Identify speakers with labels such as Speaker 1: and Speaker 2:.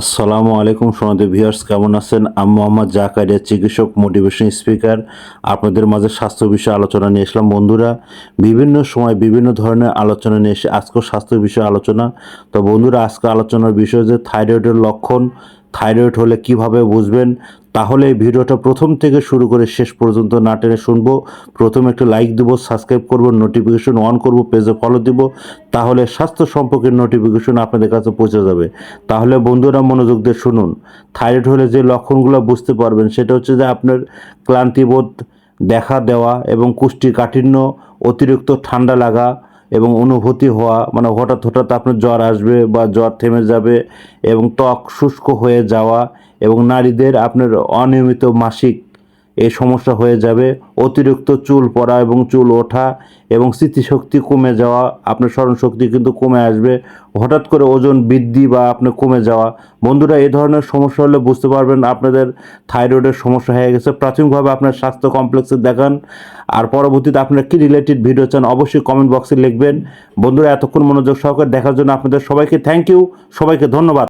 Speaker 1: আসসালামু আলাইকুম সোনাদি ভিউয়ার্স, কেমন আছেন? আমি মোহাম্মদ জাকারিয়া, চিকিৎসক, মোটিভেশন স্পিকার। আপনাদের মাঝে স্বাস্থ্য বিষয়ে আলোচনা নিয়ে এসলাম বন্ধুরা, বিভিন্ন সময় বিভিন্ন ধরনের আলোচনা নিয়ে এসে আজকেও স্বাস্থ্য বিষয়ে আলোচনা। তো বন্ধুরা আজকে আলোচনার বিষয় যে থাইরয়েডের লক্ষণ থাইরয়েড হলে কীভাবে বুঝবেন? তাহলে এই ভিডিওটা প্রথম থেকে শুরু করে শেষ পর্যন্ত না টেনে শুনব। প্রথমে একটা লাইক দিব, সাবস্ক্রাইব করব, নোটিফিকেশন অন করব, পেজে ফলো দিব। তাহলে স্বাস্থ্য সম্পর্কে নোটিফিকেশন আপনাদের কাছে পৌঁছে যাবে। তাহলে বন্ধুরা মনোযোগ দিয়ে শুনুন। থাইরয়েড হলে যে লক্ষণগুলো বুঝতে পারবেন, সেটা হচ্ছে যে আপনার ক্লান্তিবোধ, দেখা দেওয়া এবং কুষ্টি কাঠিন্য, অতিরিক্ত ঠান্ডা লাগা এবং অনুভূতি হওয়া মানে হঠাৎ হঠাৎ আপনার জ্বর আসবে বা জ্বর থেমে যাবে এবং ত্বক শুষ্ক হয়ে যাওয়া এবং নারীদের আপনার অনিয়মিত মাসিক এই সমস্যা হয়ে যাবে। অতিরিক্ত চুল পড়া এবং চুল ওঠা এবং স্মৃতিশক্তি কমে যাওয়া, আপনার স্মরণশক্তি কিন্তু কমে আসবে। হঠাৎ করে ওজন বৃদ্ধি বা আপনার কমে যাওয়া। বন্ধুরা, এই ধরনের সমস্যা হলে বুঝতে পারবেন আপনাদের থাইরয়েডের সমস্যা হয়ে গেছে। প্রাথমিকভাবে আপনার স্বাস্থ্য কমপ্লেক্সে দেখান। আর পরবর্তীতে আপনারা কী রিলেটেড ভিডিও চান অবশ্যই কমেন্ট বক্সে লিখবেন। বন্ধুরা, এতক্ষণ মনোযোগ সহকারে দেখার জন্য আপনাদের সবাইকে থ্যাংক ইউ সবাইকে ধন্যবাদ।